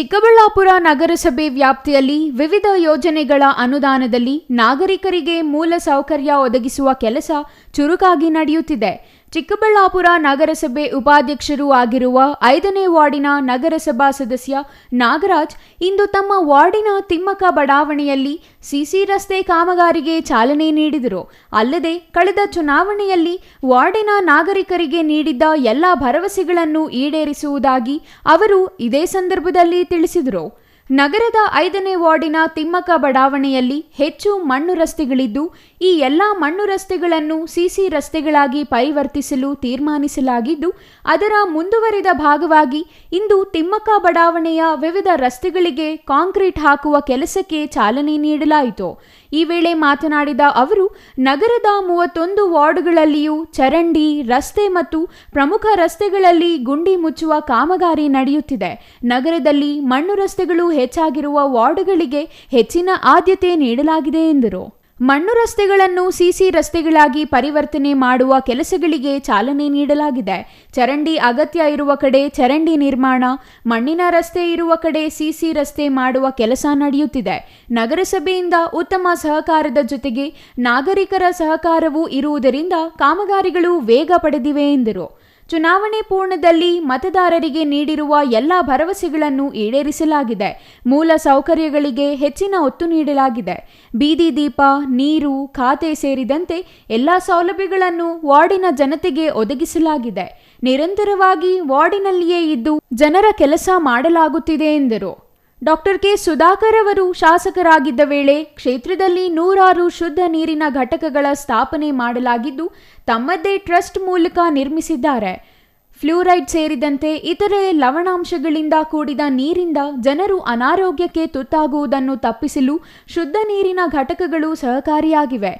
ಚಿಕ್ಕಬಳ್ಳಾಪುರ ನಗರಸಭೆ ವ್ಯಾಪ್ತಿಯಲ್ಲಿ ವಿವಿಧ ಯೋಜನೆಗಳ ಅನುದಾನದಲ್ಲಿ ನಾಗರಿಕರಿಗೆ ಮೂಲ ಸೌಕರ್ಯ ಒದಗಿಸುವ ಕೆಲಸ ಚುರುಕಾಗಿ ನಡೆಯುತ್ತಿದೆ. ಚಿಕ್ಕಬಳ್ಳಾಪುರ ನಗರಸಭೆ ಉಪಾಧ್ಯಕ್ಷರೂ ಆಗಿರುವ ಐದನೇ ವಾರ್ಡಿನ ನಗರಸಭಾ ಸದಸ್ಯ ನಾಗರಾಜ್ ಇಂದು ತಮ್ಮ ವಾರ್ಡಿನ ತಿಮ್ಮಕ ಬಡಾವಣೆಯಲ್ಲಿ ಸಿಸಿ ರಸ್ತೆ ಕಾಮಗಾರಿಗೆ ಚಾಲನೆ ನೀಡಿದರು. ಅಲ್ಲದೆ ಕಳೆದ ಚುನಾವಣೆಯಲ್ಲಿ ವಾರ್ಡಿನ ನಾಗರಿಕರಿಗೆ ನೀಡಿದ್ದ ಎಲ್ಲ ಭರವಸೆಗಳನ್ನು ಈಡೇರಿಸುವುದಾಗಿ ಅವರು ಇದೇ ಸಂದರ್ಭದಲ್ಲಿ ತಿಳಿಸಿದರು. ನಗರದ ಐದನೇ ವಾರ್ಡಿನ ತಿಮ್ಮಕ್ಕ ಬಡಾವಣೆಯಲ್ಲಿ ಹೆಚ್ಚು ಮಣ್ಣು ರಸ್ತೆಗಳಿದ್ದು, ಈ ಎಲ್ಲ ಮಣ್ಣು ರಸ್ತೆಗಳನ್ನು ಸಿಸಿ ರಸ್ತೆಗಳಾಗಿ ಪರಿವರ್ತಿಸಲು ತೀರ್ಮಾನಿಸಲಾಗಿದ್ದು, ಅದರ ಮುಂದುವರಿದ ಭಾಗವಾಗಿ ಇಂದು ತಿಮ್ಮಕ್ಕ ಬಡಾವಣೆಯ ವಿವಿಧ ರಸ್ತೆಗಳಿಗೆ ಕಾಂಕ್ರೀಟ್ ಹಾಕುವ ಕೆಲಸಕ್ಕೆ ಚಾಲನೆ ನೀಡಲಾಯಿತು. ಈ ವೇಳೆ ಮಾತನಾಡಿದ ಅವರು, ನಗರದ ಮೂವತ್ತೊಂದು ವಾರ್ಡ್ಗಳಲ್ಲಿಯೂ ಚರಂಡಿ, ರಸ್ತೆ ಮತ್ತು ಪ್ರಮುಖ ರಸ್ತೆಗಳಲ್ಲಿ ಗುಂಡಿ ಮುಚ್ಚುವ ಕಾಮಗಾರಿ ನಡೆಯುತ್ತಿದೆ. ನಗರದಲ್ಲಿ ಮಣ್ಣು ರಸ್ತೆಗಳು ಹೆಚ್ಚಾಗಿರುವ ವಾರ್ಡ್ಗಳಿಗೆ ಹೆಚ್ಚಿನ ಆದ್ಯತೆ ನೀಡಲಾಗಿದೆ ಎಂದರು. ಮಣ್ಣು ರಸ್ತೆಗಳನ್ನು ಸಿಸಿ ರಸ್ತೆಗಳಾಗಿ ಪರಿವರ್ತನೆ ಮಾಡುವ ಕೆಲಸಗಳಿಗೆ ಚಾಲನೆ ನೀಡಲಾಗಿದೆ. ಚರಂಡಿ ಅಗತ್ಯ ಇರುವ ಕಡೆ ಚರಂಡಿ ನಿರ್ಮಾಣ, ಮಣ್ಣಿನ ರಸ್ತೆ ಇರುವ ಕಡೆ ಸಿಸಿ ರಸ್ತೆ ಮಾಡುವ ಕೆಲಸ ನಡೆಯುತ್ತಿದೆ. ನಗರಸಭೆಯಿಂದ ಉತ್ತಮ ಸಹಕಾರದ ಜೊತೆಗೆ ನಾಗರಿಕರ ಸಹಕಾರವೂ ಇರುವುದರಿಂದ ಕಾಮಗಾರಿಗಳು ವೇಗ ಪಡೆದಿವೆ ಎಂದರು. ಚುನಾವಣೆ ಪೂರ್ಣದಲ್ಲಿ ಮತದಾರರಿಗೆ ನೀಡಿರುವ ಎಲ್ಲ ಭರವಸೆಗಳನ್ನು ಈಡೇರಿಸಲಾಗಿದೆ. ಮೂಲ ಸೌಕರ್ಯಗಳಿಗೆ ಹೆಚ್ಚಿನ ಒತ್ತು ನೀಡಲಾಗಿದೆ. ಬೀದಿ ದೀಪ, ನೀರು, ಖಾತೆ ಸೇರಿದಂತೆ ಎಲ್ಲ ಸೌಲಭ್ಯಗಳನ್ನು ವಾರ್ಡಿನ ಜನತೆಗೆ ಒದಗಿಸಲಾಗಿದೆ. ನಿರಂತರವಾಗಿ ವಾರ್ಡಿನಲ್ಲಿಯೇ ಇದ್ದು ಜನರ ಕೆಲಸ ಮಾಡಲಾಗುತ್ತಿದೆ ಎಂದರು. ಡಾಕ್ಟರ್ ಕೆ ಸುಧಾಕರ್ ಅವರು ಶಾಸಕರಾಗಿದ್ದ ವೇಳೆ ಕ್ಷೇತ್ರದಲ್ಲಿ ನೂರಾರು ಶುದ್ಧ ನೀರಿನ ಘಟಕಗಳ ಸ್ಥಾಪನೆ ಮಾಡಲಾಗಿದ್ದು, ತಮ್ಮದೇ ಟ್ರಸ್ಟ್ ಮೂಲಕ ನಿರ್ಮಿಸಿದ್ದಾರೆ. ಫ್ಲೂರೈಡ್ ಸೇರಿದಂತೆ ಇತರೆ ಲವಣಾಂಶಗಳಿಂದ ಕೂಡಿದ ನೀರಿಂದ ಜನರು ಅನಾರೋಗ್ಯಕ್ಕೆ ತುತ್ತಾಗುವುದನ್ನು ತಪ್ಪಿಸಲು ಶುದ್ಧ ನೀರಿನ ಘಟಕಗಳು ಸಹಕಾರಿಯಾಗಿವೆ.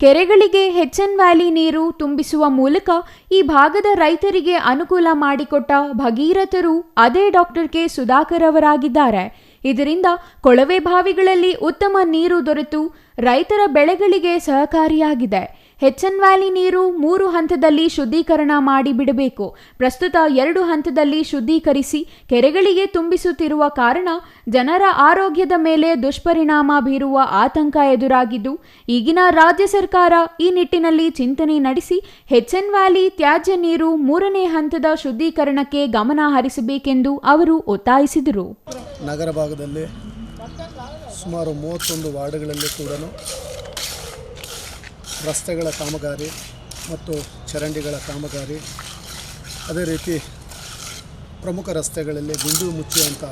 ಕೆರೆಗಳಿಗೆ ಹೆಚ್ಎನ್ ವ್ಯಾಲಿ ನೀರು ತುಂಬಿಸುವ ಮೂಲಕ ಈ ಭಾಗದ ರೈತರಿಗೆ ಅನುಕೂಲ ಮಾಡಿಕೊಟ್ಟ ಭಗೀರಥರು ಅದೇ ಡಾಕ್ಟರ್ ಕೆ ಸುಧಾಕರ್ ಅವರಾಗಿದ್ದಾರೆ. ಇದರಿಂದ ಕೊಳವೆ ಬಾವಿಗಳಲ್ಲಿ ಉತ್ತಮ ನೀರು ದೊರೆತು ರೈತರ ಬೆಳೆಗಳಿಗೆ ಸಹಕಾರಿಯಾಗಿದೆ. ಹೆಚ್ಎನ್ ವ್ಯಾಲಿ ನೀರು ಮೂರು ಹಂತದಲ್ಲಿ ಶುದ್ಧೀಕರಣ ಮಾಡಿ ಬಿಡಬೇಕು ಪ್ರಸ್ತುತ ಎರಡು ಹಂತದಲ್ಲಿ ಶುದ್ಧೀಕರಿಸಿ ಕೆರೆಗಳಿಗೆ ತುಂಬಿಸುತ್ತಿರುವ ಕಾರಣ ಜನರ ಆರೋಗ್ಯದ ಮೇಲೆ ದುಷ್ಪರಿಣಾಮ ಬೀರುವ ಆತಂಕ ಎದುರಾಗಿದ್ದು, ಈಗಿನ ರಾಜ್ಯ ಸರ್ಕಾರ ಈ ನಿಟ್ಟಿನಲ್ಲಿ ಚಿಂತನೆ ನಡೆಸಿ ಹೆಚ್ಎನ್ ವ್ಯಾಲಿ ತ್ಯಾಜ್ಯ ನೀರು ಮೂರನೇ ಹಂತದ ಶುದ್ಧೀಕರಣಕ್ಕೆ ಗಮನ ಹರಿಸಬೇಕೆಂದು ಅವರು ಒತ್ತಾಯಿಸಿದರು. ನಗರ ಭಾಗದಲ್ಲಿ ಸುಮಾರು ಮೂವತ್ತೊಂದು ವಾರ್ಡ್ಗಳಲ್ಲಿ ಕೂಡ ರಸ್ತೆಗಳ ಕಾಮಗಾರಿ ಮತ್ತು ಚರಂಡಿಗಳ ಕಾಮಗಾರಿ. ಅದೇ ರೀತಿ ಪ್ರಮುಖ ರಸ್ತೆಗಳಲ್ಲಿ ಗುಂಡು ಮುಚ್ಚುವಂಥ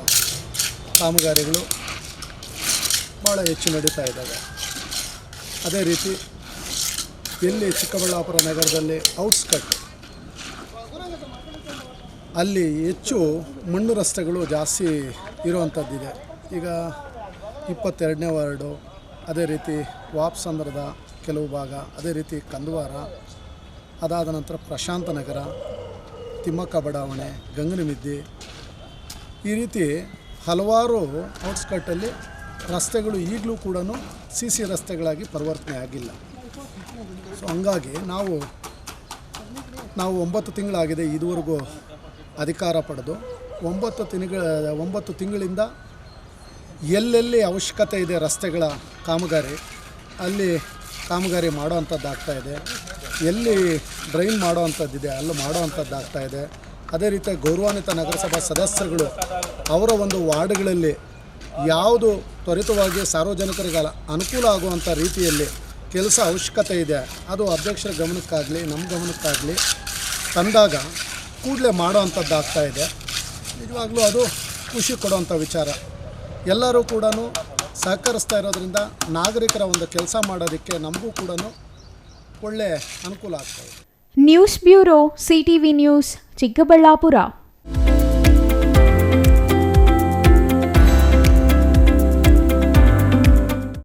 ಕಾಮಗಾರಿಗಳು ಭಾಳ ಹೆಚ್ಚು ನಡೀತಾ ಇದ್ದಾವೆ. ಅದೇ ರೀತಿ ಎಲ್ಲಿ ಚಿಕ್ಕಬಳ್ಳಾಪುರ ನಗರದಲ್ಲಿ ಔಟ್ಸ್ಕಟ್, ಅಲ್ಲಿ ಹೆಚ್ಚು ಮಣ್ಣು ರಸ್ತೆಗಳು ಜಾಸ್ತಿ ಇರುವಂಥದ್ದಿದೆ. ಈಗ ಇಪ್ಪತ್ತೆರಡನೇ ವಾರ್ಡು, ಅದೇ ರೀತಿ ವಾಪ್ಸಂದ್ರದ ಕೆಲವು ಭಾಗ, ಅದೇ ರೀತಿ ಕಂದವಾರ, ಅದಾದ ನಂತರ ಪ್ರಶಾಂತ ನಗರ, ತಿಮ್ಮಕ್ಕ ಬಡಾವಣೆ ಗಂಗನಮಿದ್ದಿ ಈ ರೀತಿ ಹಲವಾರು ಔಟ್ಸ್ಕಟ್ಟಲ್ಲಿ ರಸ್ತೆಗಳು ಈಗಲೂ ಕೂಡ ಸಿ ಸಿ ರಸ್ತೆಗಳಾಗಿ ಪರಿವರ್ತನೆ ಆಗಿಲ್ಲ. ಸೊ ಹಂಗಾಗಿ ನಾವು ನಾವು ಒಂಬತ್ತು ತಿಂಗಳಾಗಿದೆ ಇದುವರೆಗೂ ಅಧಿಕಾರ ಪಡೆದು. ಒಂಬತ್ತು ತಿಂಗಳ, ಒಂಬತ್ತು ತಿಂಗಳಿಂದ ಎಲ್ಲೆಲ್ಲಿ ಅವಶ್ಯಕತೆ ಇದೆ ರಸ್ತೆಗಳ ಕಾಮಗಾರಿ, ಅಲ್ಲಿ ಕಾಮಗಾರಿ ಮಾಡೋ ಅಂಥದ್ದು ಇದೆ. ಎಲ್ಲಿ ಡ್ರೈನ್ ಮಾಡೋ ಅಂಥದ್ದಿದೆ ಅಲ್ಲಿ ಮಾಡೋ ಅಂಥದ್ದು ಆಗ್ತಾ ಇದೆ. ಅದೇ ರೀತಿ ಗೌರವಾನ್ವಿತ ನಗರಸಭಾ ಸದಸ್ಯರುಗಳು ಅವರ ಒಂದು ವಾರ್ಡ್ಗಳಲ್ಲಿ ಯಾವುದು ತ್ವರಿತವಾಗಿ ಸಾರ್ವಜನಿಕರಿಗೆ ಅನುಕೂಲ ಆಗುವಂಥ ರೀತಿಯಲ್ಲಿ ಕೆಲಸ ಅವಶ್ಯಕತೆ ಇದೆ. ಅದು ಅಧ್ಯಕ್ಷರ ಗಮನಕ್ಕಾಗಲಿ, ನಮ್ಮ ಗಮನಕ್ಕಾಗಲಿ ತಂದಾಗ ಕೂಡಲೇ ಮಾಡೋ ಅಂಥದ್ದು ಆಗ್ತಾ ಇದೆ. ನಿಜವಾಗ್ಲೂ ಅದು ಖುಷಿ ಕೊಡುವಂಥ ವಿಚಾರ. ಎಲ್ಲರೂ ಕೂಡ ಸಹಕರಿಸ್ತಾ ಇರೋದ್ರಿಂದ ನಾಗರಿಕರ ಒಂದು ಕೆಲಸ ಮಾಡೋದಕ್ಕೆ ನಮಗೂ ಕೂಡ ಒಳ್ಳೆಯ ಅನುಕೂಲ ಆಗ್ತದೆ news bureau, CTV news, Chikkaballapur.